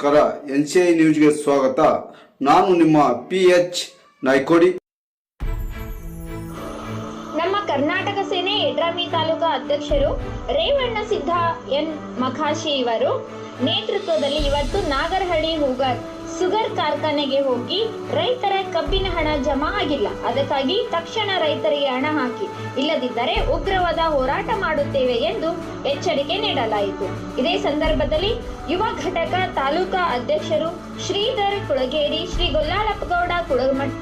ನಮಸ್ಕಾರ. N C I ನ್ಯೂಸ್ಗೆ ಸ್ವಾಗತ. ನಾನು ನಿಮ್ಮ ಪಿ ಎಚ್ ನಾಯ್ಕೋಡಿ. ನಮ್ಮ ಕರ್ನಾಟಕ ಸೇನೆ ಯಡ್ರಾಮಿ ತಾಲೂಕಾ ಅಧ್ಯಕ್ಷರು ರೇವಣ್ಣ ಸಿದ್ಧ ಎನ್ ಮಖಾಶಿ ಇವರು ನೇತೃತ್ವದಲ್ಲಿ ಇವತ್ತು ನಾಗರಹಳ್ಳಿ ಹೂಗರ್ ಸುಗರ್ ಕಾರ್ಖಾನೆಗೆ ಹೋಗಿ ರೈತರ ಕಬ್ಬಿನ ಹಣ ಜಮಾ ಆಗಿಲ್ಲ. ಅದಕ್ಕಾಗಿ ತಕ್ಷಣ ರೈತರಿಗೆ ಹಣ ಹಾಕಿ. ಇಲ್ಲದಿದ್ದರೆ ಉಗ್ರವಾದ ಹೋರಾಟ ಮಾಡುತ್ತೇವೆ ಎಂದು ಎಚ್ಚರಿಕೆ ನೀಡಲಾಯಿತು. ಇದೇ ಸಂದರ್ಭದಲ್ಲಿ ಯುವ ಘಟಕ ತಾಲೂಕಾ ಅಧ್ಯಕ್ಷರು ಶ್ರೀಧರ್ ಕುಳಗೇರಿ, ಶ್ರೀ ಗೊಲ್ಲಾಳಪ್ಪಗೌಡ ಕುಳಮಠ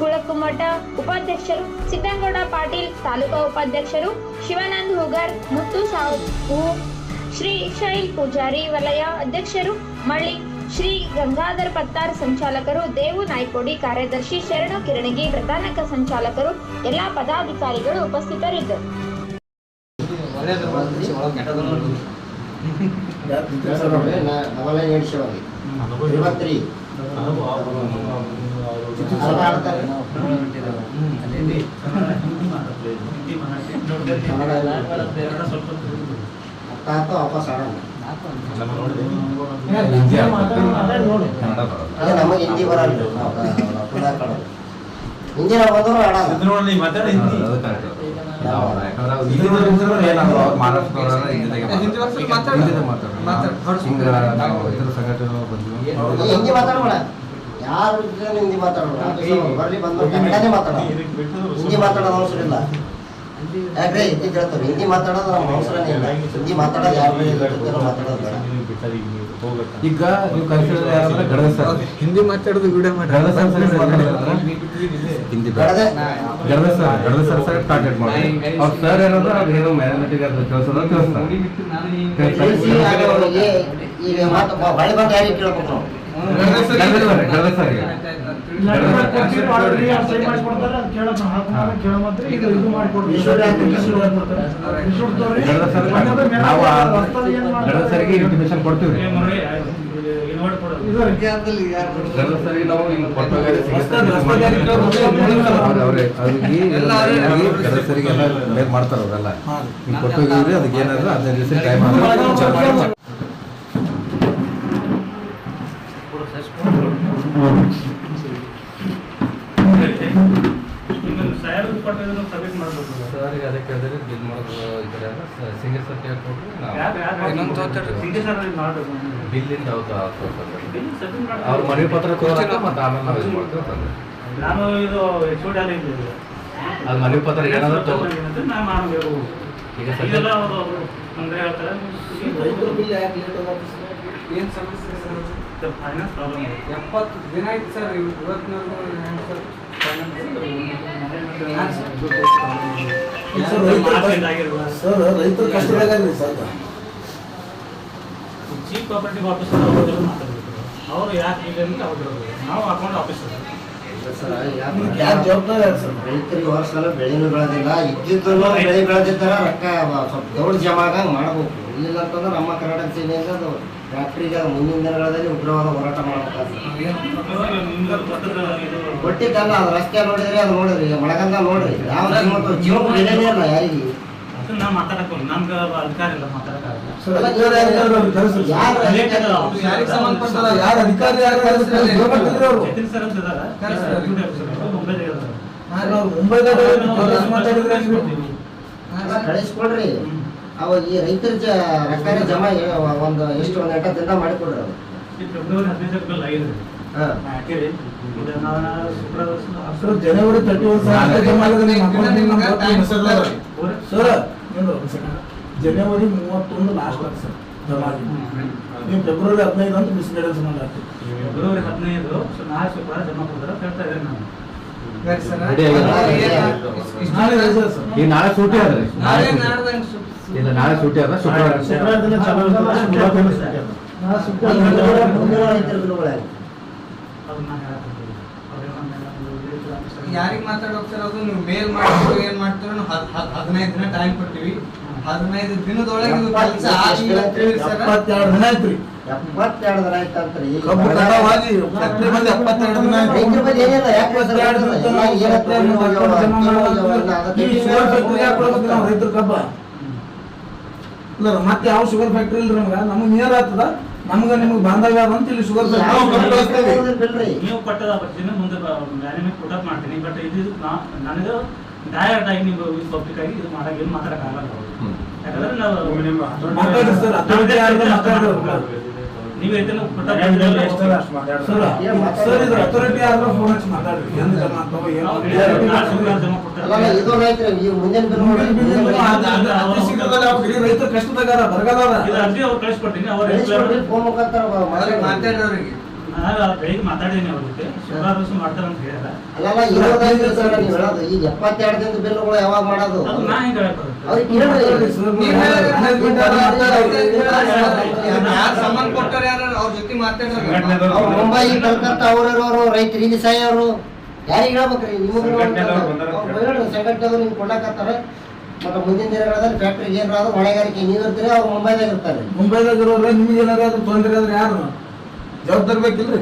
ಕುಳಕುಮಠ ಉಪಾಧ್ಯಕ್ಷರು ಸಿದ್ದಗೌಡ ಪಾಟೀಲ್ ತಾಲೂಕಾ ಉಪಾಧ್ಯಕ್ಷರು, ಶಿವಾನಂದ್ ಹುಗರ್, ಮುತ್ತು ಸಾಹು, ಶ್ರೀ ಶೈಲ್ ಪೂಜಾರಿ ವಲಯ ಅಧ್ಯಕ್ಷರು, ಮಳ್ಳಿ ಶ್ರೀ ಗಂಗಾಧರ್ ಪತ್ತಾರ್ ಸಂಚಾಲಕರು ದೇವು ನಾಯ್ಕೋಡಿ ಕಾರ್ಯದರ್ಶಿ ಶರಣು ಕಿರಣಗಿ ಪ್ರಧಾನಕ ಸಂಚಾಲಕರು ಎಲ್ಲಾ ಪದಾಧಿಕಾರಿಗಳು ಉಪಸ್ಥಿತರಿದ್ದರು. ನಮಗೆ ಹಿಂದಿ ಬರಲ್ಲ ಹಿಂದಿ ನಾವು ಬಂದ್ರು ಹಿಂದಿ ಮಾತಾಡೋಣ ಯಾರು ಹಿಂದಿ ಮಾತಾಡೋಣ ಬರ್ಲಿ ಬಂದು ಕನ್ನಡನೇ ಮಾತಾಡೋಣ ಹಿಂದಿ ಮಾತಾಡೋದು ಅವಸರ ಇಲ್ಲ ಹಿಂದಿ ಕೇಳ್ತಾರೆ? ಹಿಂದಿ ಮಾತಾಡೋದು ನಮ್ಮ ಅವಸರನೇ ಇಲ್ಲ. ಹಿಂದಿ ಮಾತಾಡೋದು ಯಾರು ಮಾತಾಡೋದು ಈಗ ನೀವು ಕನ್ಸಿಡರ್ ಯಾರಂದ್ರೆ ಗಡದ ಸರ್. ಹಿಂದಿ ಮಾತಾಡೋದು ವಿಡಿಯೋ ಗಡದ ಸರ್ ಸರಿ ಹಿಂದಿ ಗಡದ ಸರ್ ಗಡದ ಸರ್ ಸರ್ ಕಾಂಟ್ಯಾಕ್ಟ್ ಮಾಡಿ ಅವ್ರ ಸರ್ ಏನಂದ್ರೆ ಏನೋ ಅದು ಈಗ ಮಾತು ಬಳಿ ಬಂದು ಯಾರಿಗೆ ಕೇಳ್ಬೇಕು ನಾವು? ಸರ್ಗೆ ಇಂಟಿಮೇಷನ್ ಕೊಡ್ತೀವಿ. ಮಾಡ್ತಾರ. ಅವರೆಲ್ಲ. ಕೊಟ್ಟೋಗಿವ್ರಿ ಅದಕ್ಕೆ ಏನಾದ್ರು ಹದಿನೈದು ದಿವಸ ಟೈಮ್ ಆದ್ರೆ ಸರ್ ಈಗ ಅದಕ್ಕೆ ಹೇಳಿದ್ರೆ ಬಿಲ್ ಮಾಡೋದು ಎಲ್ಲ ಸಿಂಗಲ್ ಸರ್ ಕೇಳ್ಕೊಟ್ರೆ ನಾವು. ಇನ್ನೊಂದು ತೋತಾರೆ. ಬಿಲ್ಲಿಂದ ಹೌದು ಅವ್ರ ಮನವಿ ಪತ್ರ ಮತ್ತೆ ಆಮೇಲೆ ನಾವು ಇದು ಮಾಡ್ತೀವಿ ಅಂತಂದ್ರೆ ನಾನು ಇದು ಅದು ಮನವಿ ಪತ್ರ ಏನಾದ್ರು ತಗೋ ಈಗ ಸದ್ಯ ಹೇಳ್ತಾರೆ ಏನು ಸಮಸ್ಯೆ ಸರ್ ಫೈನಾನ್ಸ್ ಪ್ರಾಬ್ಲಮ್ ಇದೆ ಎಪ್ಪತ್ತು ದಿನ ಆಯ್ತು ಸರ್ ಇವತ್ತಿನವರೆಗೂ ಸರ್ ಸರ್ ರೈತರ ಕಷ್ಟದಾಗಲ್ರಿ ಸರ್. ಚೀಫ್ ಪ್ರಾಪರ್ಟಿ ಆಫೀಸರ್ ಅವರು ಮಾತಾಡ್ಬೇಕು. ಅವರು ಯಾಕೆ ಇಲ್ಲ ಅಂತ ಅವ್ರು ನಾವು ಅಕೌಂಟ್ ಆಫೀಸರ್ ಯಾರು ಜವಾಬ್ದಾರಿ ಸರ್? ರೈತರಿಗೆ ವರ್ಷ ಸಲ ಬೆಳೆನೂ ಬೆಳೆದಿಲ್ಲ ಇದ್ದಿದ್ದನ್ನು ಬೆಳೆ ಬೆಳೆದಿದ್ದಾರ ರೊಕ್ಕ ಸ್ವಲ್ಪ ದೊಡ್ಡ ಜಮಾ ಆಗಂಗೆ ಮಾಡಬೇಕು. ಇಲ್ಲ ಅಂತಂದ್ರೆ ನಮ್ಮ ಕರ್ನಾಟಕ ಸೇನೆಯಿಂದ ಅದು ಫ್ಯಾಕ್ಟ್ರಿಗೆ ಮುಂದಿನ ದಿನಗಳಲ್ಲಿ ಉಗ್ರವಾದ ಹೋರಾಟ ಮಾಡಬೇಕಾಗ್ತದೆ ಇದು ಕೊಟ್ಟಿದ್ದಲ್ಲ ಅದು ರಸ್ತೆ ನೋಡಿದ್ರೆ ಅದು ನೋಡಿದ್ರಿ ಈಗ ಮಳೆಗಾಲ ನೋಡ್ರಿ ಯಾವ ಜೀವ ಜೀವ ಬೆಲೆನೇ ಇಲ್ಲ ಯಾರಿಗೆ? ಯಾರು ಅಧಿಕಾರಿ ಮುಂಬೈದಾಗ? ಕಳಿಸ್ಕೊಡ್ರಿ. ಅವಾಗ ಈ ರೈತರ ಜ ಜಮಾ ಒಂದು ಎಷ್ಟು ಒಂದು ಎಟ್ಟ ದಿನ ಮಾಡಿಕೊಡ್ರಿ sir January thirty one sir. ಜನವರಿ ಮೂವತ್ತೊಂದು ಲಾಸ್ಟ್ ಆಗ ಸರ್ ಜಮಾ ನೀವು ಫೆಬ್ರವರಿ ಹದಿನೈದು ಅಂತ ಮಿಸ್ ಗೈಡೆನ್ಸ್ ಮಾಡಿ ಫೆಬ್ರವರಿ ಹದಿನೈದು ಸೊ ನಾಳೆ ಶುಕ್ರವಾರ ಜಮಾ ಕೊಡ್ತಾರೆ ಕೇಳ್ತಾ ಹೇಳ್ತಾ ಇದ್ದೇನೆ ನಾನು. ಸರಿ ಸರ್ Ready ನಾಳೆ ಸೂಟಿ ಆದ್ರೆ ನಾಳೆ ನಾಡ್ದಂಗೆ ಸು- ಇಲ್ಲ ನಾಳೆ ಸೂಟಿ ಅದ ಶುಕ್ರವಾರ. ಯಾರಿಗೆ ಮಾತಾಡೋಕ್ ಸರ್ ಅದು? ನೀವು ಮೇಲ್ ಮಾಡ್ತೀರೋ ಏನ್ ಮಾಡ್ತೀರೋ ಹದಿನೈದು ದಿನ ಟೈಮ್ ಕೊಡ್ತೀವಿ. ಹದಿನೈದು ದಿನದೊಳಗೆ ಇದು ಕೆಲಸ ಅಂತ ಎಪ್ಪತ್ತೆರಡು ದಿನ ದಿನ ಆಯ್ತಂತ್ರಿ ಕಬ್ಬು ಕಟಾವಾಗಿ ಎಪ್ಪತ್ತೆರಡು ದಿನ ಆಯ್ತು. ರೈತರ ಏನಿಲ್ಲ ಎಪ್ಪತ್ತೆರಡು ರೈತರ ಕಬ್ಬ. ಇಲ್ಲ ಮತ್ತೆ ಯಾವ ಶುಗರ್ ಫ್ಯಾಕ್ಟ್ರಿ ಇಲ್ರಿ ನಮ್ಗೆ? ನಮ್ಗೆ ನಿಯರ್ ಆಗ್ತದ. ನಮ್ಗ ನಿಮ್ಗೆ ಬಾಂಧವ್ಯ ಅದ ಅಂತ ಇಲ್ಲಿ ಶುಗರ್ ಫ್ಯಾಕ್ಟ್ರಿ ನೀವು ಕೊಟ್ಟದ ಬರ್ತೀನಿ ಮುಂದೆ ಮಾಡ್ತೀನಿ. ಬಟ್ ಇದು ನಾ- ನನಗೆ ಡೈರೆಕ್ಟ್ ಆಗಿ ನೀವು ಪಬ್ಲಿಕ್ ಆಗಿ ಇದು ಮಾಡಕ್ಕೆ ಏನು ಮಾತಾಡಕ್ಕಾಗಲ್ಲ ಆಗಲ್ಲ. ಯಾಕಂದ್ರೆ ನಾವು ಮಾತಾಡಿ ಸರ್ ಮಾತಾಡ್ರಿ. ನೀವು ಇದನ್ನ ಕೊಟ್ಟ ಸರ್ ಇದ್ರ ಅಥಾರಿಟಿ ಆದ್ರೆ ಫೋನ್ ಹಚ್ಚಿ ಮಾತಾಡ್ರಿ. ಜನ ಏನು ಇದು ರೈತರು ಕಷ್ಟದಾಗಾರ ಅರ್ಜಿ ಅವ್ರು ಕಳಿಸ್ಕೊಟ್ಟಿನಿ ಅವ್ರ ಫೋನ್ ಮುಖಾಂತರ ಮಾತಾಡಿ. ಮಾತಾಡೋರಿಗೆ ನಾನು ಬೆಳಿಗ್ಗೆ ಮಾತಾಡಿದ್ದೀನಿ ಅವ್ರ ಜೊತೆ ಶುಕ್ರವಾರ ದಿವಸ ಮಾಡ್ತಾರೆ ಅಂತ ಹೇಳಿದ ಅಲ್ಲಲ್ಲ ಇರೋದೈತ್ರಿ ಸರ್ ನೀವು ಹೇಳೋದು. ಈಗ ಎಪ್ಪತ್ತೆರಡು ದಿನದ ಬಿಲ್ಗಳು ಯಾವಾಗ ಮಾಡೋದು? ಅದು ನಾ ಹೆಂಗೆ ಹೇಳಕ್ ಬರುತ್ತೆ? ಅವ್ರಿಗೆ ಕೇಳ್ರಿ ನೀವ್ ಹೇಳಿದ್ರೆ management ಅವ್ರು ಮಾತಾಡ್ತಾರೆ. ಯಾರ್ ಸಂಬಂಧ ಕೊಟ್ಟಾರ ಯಾರು? ಅವ್ರ ಜೊತೆ ಮಾತಾಡ್ತಾರೆ ಅವ್ರು ಮುಂಬೈ ಕಲ್ಕತ್ತಾ ಅವ್ರಿರೋರು ರೈತರು ಇಲ್ಲಿ ಸಾಯೋರು. ಯಾರಿಗೆ ಹೇಳ್ಬೇಕ್ರಿ? ನಿಮಗೆ ಹೇಳ್ರಿ ಸಂಘಟನೆದವ್ರು ನಿಮ್ಗೆ ಮತ್ತೆ ಮುಂದಿನ ದಿನಗಳಲ್ಲಿ ಫ್ಯಾಕ್ಟ್ರಿಗೆ ಏನಾದ್ರು ಹೊಣೆಗಾರಿಕೆ. ನೀವು ಇರ್ತೀರಿ? ಅವ್ರು ಮುಂಬೈದಾಗ ಇರ್ತಾರೆ. ಮುಂಬೈದಾಗ ಇರೋರ ನಿಮ್ಗೆ ಏನಾದ್ರು ತೊಂದರೆ ಆದ್ರೆ ಯಾರು? ಜವಾಬ್ದಾರಿ ಬೇಕಿಲ್ರಿ?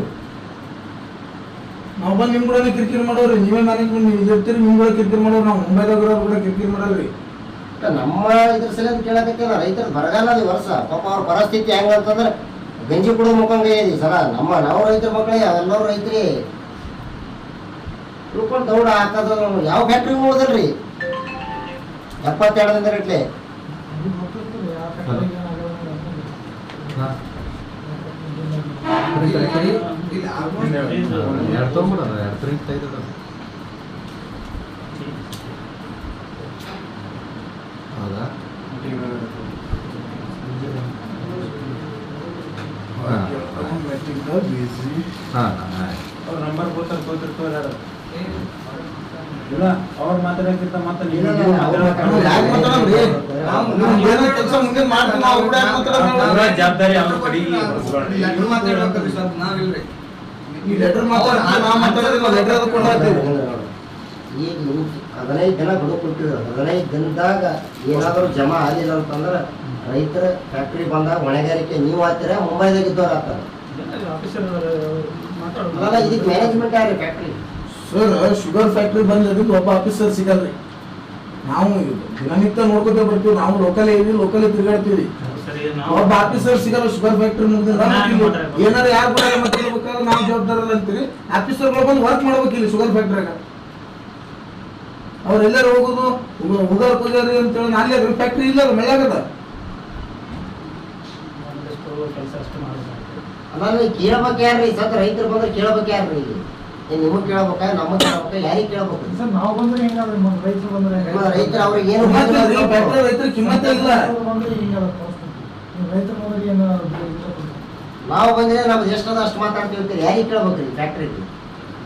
ನಾವು ಬಂದು ನಿಮ್ ಕೂಡ ಕಿರಿಕಿರಿ ಮಾಡೋರಿ. ನೀವೇ ಮ್ಯಾನೇಜ್ಮೆಂಟ್ ನೀವು ಇರ್ತೀರಿ ನಿಮ್ ಕೂಡ ಕಿರಿಕಿರಿ ಮಾಡೋರು ನಾವು. ಮುಂಬೈದಾಗ ಇರೋರು ಕೂಡ ಕಿರಿಕಿರಿ ಮಾಡಲ್ರಿ. ನಮ್ಮ ಇದ್ರ ಸಲ ಕೇಳಕತ್ತಿಲ್ಲ ರೈತರು ಬರಗಾಲ ಈ ವರ್ಷ. ಪಾಪ ಅವ್ರ ಪರಿಸ್ಥಿತಿ ಹೆಂಗಂತಂದ್ರೆ ಗಂಜಿ ಕೂಡ ಮುಖಂಗ ಇದೆ ಸರ ನಮ್ಮ ನಾವು ರೈತರ ಮಕ್ಕಳೇ ಅವೆಲ್ಲರೂ ರೈತರಿ. ತಿಳ್ಕೊಂಡು ದೌಡ ಹಾಕೋದು ಯಾವ ಫ್ಯಾಕ್ಟ್ರಿ ಹೋದಲ್ರಿ ಎಪ್ಪತ್ತೆರಡು ದಿನದ ಗಟ್ಲೆ ಹಾ. ಕಡಿ, ಕಡಿ, ಕಡಿ. ಇದು- ಎರಡು ತೊಗೊಂಬಿಡೋಣ ಎರಡು ಪ್ರಿಂಟ್ ಹೌದಾ. ಅವ್ರ ನಂಬರ್ ಕೊಡ್ತಾರೆ ಕೊಟ್ಟಿರ್ತಾರೆ ಇಲ್ಲ ಅವ್ರು ಮಾತಾಡಕ್ಕಿಂತ ಮತ್ತೆ ಜವಾಬ್ದಾರಿ ಅವ್ರ ಕಡೆಗೆ ಲೆಟ್ರ್ ಮಾತಾಡ್ಬೇಕ್ರಿ ಸ್ವಲ್ಪ ನಾವಿಲ್ರಿ. ಈ ಲೆಟರ್ ಮಾತಾಡ್ತೀವಿ ನಾವು ಮಾತಾಡೋದಿಲ್ಲ ಲೆಟರ್ ಅದು ಕೊಂಡೋಗ್ತೀವಿ ಈಗ ನೀವು ಹದಿನೈದು ಜನ ಬಿಡು ಕೊಟ್ಟಿದ್ರು ಹದಿನೈದು ದಿನದಾಗ ಏನಾದರೂ ಜಮಾ ಆಗಿಲ್ಲ ಅಂತಂದ್ರೆ ರೈತರ ಫ್ಯಾಕ್ಟ್ರಿ ಬಂದಾಗ ಹೊಣೆಗಾರಿಕೆ ನೀವು ಹಾಕ್ತೀರ ಮುಂಬೈದಾಗ ಇದ್ದವ್ರು ಅಲ್ಲ ಇದಕ್ಕೆ ಮ್ಯಾನೇಜ್ಮೆಂಟ್ ಯಾರು ಫ್ಯಾಕ್ಟ್ರಿ ಸರ್ ಶುಗರ್ ಫ್ಯಾಕ್ಟ್ರಿ ಬಂದ್ರೆ ಒಬ್ಬ ಆಫೀಸರ್ ಸಿಗಲ್ರಿ. ನಾವು ದಿನನಿತ್ಯ ನೋಡ್ಕೊತ ಬರ್ತೀವಿ ನಾವು ಲೋಕಲ್ ಇದೀವಿ ಲೋಕಲ್ ತಿರುಗಾಡ್ತೀವಿ. ಸರಿ ಒಬ್ಬ ನಾವು ಆಫೀಸರ್ ಸಿಗಲ್ಲ ಶುಗರ್ ಫ್ಯಾಕ್ಟ್ರಿ ಮಾಡ್ತಾರೆ? ಏನಾರ ಯಾರು ಕೂಡ ಮತ್ತೆ ನಾವು ಜವಾಬ್ದಾರಲ್ಲ ಅಂತೀರಿ ಆಫೀಸರ್ಗಳು ಬಂದು ವರ್ಕ್ ಮಾಡ್ಬೇಕು ಇಲ್ಲಿ ಶುಗರ್ ಫ್ಯಾಕ್ಟ್ರಿಯಾಗ ಅವ್ರು ಹೋಗೋದು ಹೋಗುದು ಅಂತ ಪೂಜಾರಿ ಅಂತೇಳಿ ಅದ್ರ ಫ್ಯಾಕ್ಟ್ರಿ ಇಲ್ಲ ಅದ್ರ ಮಾಡೋದು ಅಲ್ಲ ಕೇಳ್ಬೇಕು ಯಾರ್ರಿ? ಸತ್ ರೈತರು ಬಂದ್ರೆ ಕೇಳ್ಬೇಕು ಯಾರ್ರಿ? ಏನ್ ನಿಮಗ್ ಕೇಳ್ಬೇಕಾ ನಮಗ್ ಕೇಳ್ಬೇಕಾ ಯಾರಿಗೆ ಕೇಳ್ಬೇಕು? ಸರ್ ನಾವು ಬಂದ್ರೆ ಹೆಂಗಾದ್ರೆ ಮತ್ತೆ ರೈತರು ಬಂದ್ರೆ ನಿಮ್ಮ ರೈತರು ಅವ್ರಿಗೆ ಏನು ರೈತರು ಕಿಮ್ಮತ್ತೇ ಇಲ್ಲ. ರೈತರು ಬಂದ್ರೆ ಏನು ನಾವು ಬಂದ್ರೆ ನಾವು ಎಷ್ಟದ ಅಷ್ಟು ಮಾತಾಡ್ತಿರ್ತೀರಿ ಯಾರಿಗೆ ಕೇಳ್ಬೇಕ್ರಿ ಫ್ಯಾಕ್ಟ್ರಿ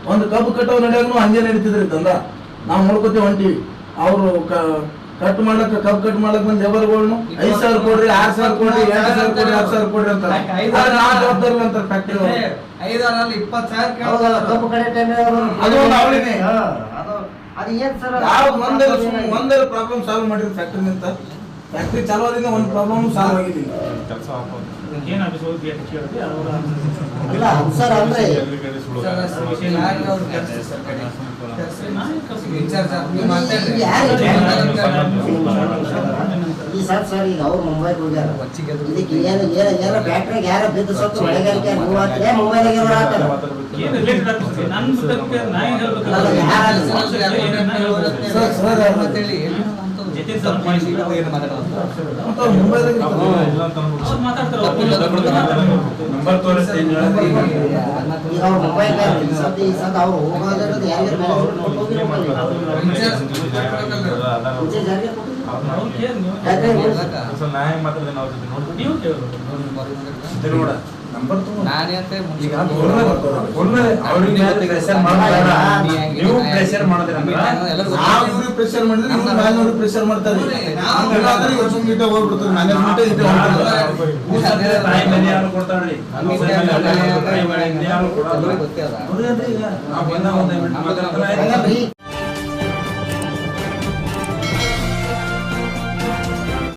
ಒಂದು ಕಬ್ಬು ಕಟ್ಟೋ ನಡೆಯಾಗೂ ಹಂಗೆ ನಡೀತಿದ್ರಿ ತಂದ. ನಾವು ನೋಡ್ಕೊತೀವಿ ಹೊಂಟಿವಿ ಅವರು ಕಟ್ ಮಾಡಕ್ ಕಬ್ ಕಟ್ ಮಾಡಕ್ ಬಂದ್ ಲೇಬರ್ಗಳ್ನು ಐದ್ ಸಾವಿರ ಕೊಡ್ರಿ ಆರ್ ಸಾವಿರ ಕೊಡ್ರಿ ಎರಡ್ ಸಾವಿರ ಕೊಡ್ರಿ ಹತ್ತು ಸಾವಿರ ಕೊಡ್ರಿ ಅಂತ ಜವಾಬ್ದಾರಿ ಅಂತಾರೆ ಫ್ಯಾಕ್ಟ್ರಿ ಐದಾರಲ್ಲಿ ಇಪ್ಪತ್ತು ಸಾವಿರ ಹೌದಲ್ಲ ಕೇಳ್ತಾರೆ ಕಬ್ಬು ಕಡೆ ಟೈಮ್ ಅದು ಒಂದು ಅವಳಿನೇ. ಅದು ಅದು ಏನ್ ಸರ್ ಯಾವ ಒಂದೇ ಒಂದೇ ಪ್ರಾಬ್ಲಮ್ ಸಾಲ್ವ್ ಮಾಡಿರಿ ಫ್ಯಾಕ್ಟ್ರಿ ನಿಂತ ಫ್ಯಾಕ್ಟ್ರಿ ಚಾಲು ಆದ್ರಿಂದ ಒಂದು ಪ್ರಾಬ್ಲಮ್ ಸಾಲ್ವ್ ಆಗಿದೆ ಇಲ್ಲ ಸರ್ ಅಂದ್ರೆ ಈ ಸರ್ ಸರ್ ಈಗ ಅವ್ರು ಮುಂಬೈಗೆ ಹೋಗ್ಯಾರ ಇದಕ್ಕೆ ಏನು ಏನು ಏನೋ ಫ್ಯಾಕ್ಟ್ರಿಗೆ ಯಾರ ಬಿದ್ದು ಸ್ವಲ್ಪ ಮುಂಬೈದಾಗ ಆಗ್ತಾರ ಯಾರು? ಸರ್, ಸರ್, ಹೇಳಿ? ನ್ಯಾಯ ಜೊತೆ ನೀವು ನೋಡ ನಾನೇ ಪ್ರೆಷರ್ ಪ್ರೆಶರ್ ಮಾಡಿದ್ರೆ ಮ್ಯಾಲಿನವ್ರಿಗೆ ಪ್ರೆಷರ್ ಮಾಡ್ತಾರೆ. ಹಂಗಾದ್ರೆ ಇವ್ರು ಸುಮ್ನೆ ಇಟ್ಟೆ ಹೋಗ್ಬಿಡ್ತಾರೆ ಮ್ಯಾನೇಜ್ಮೆಂಟ್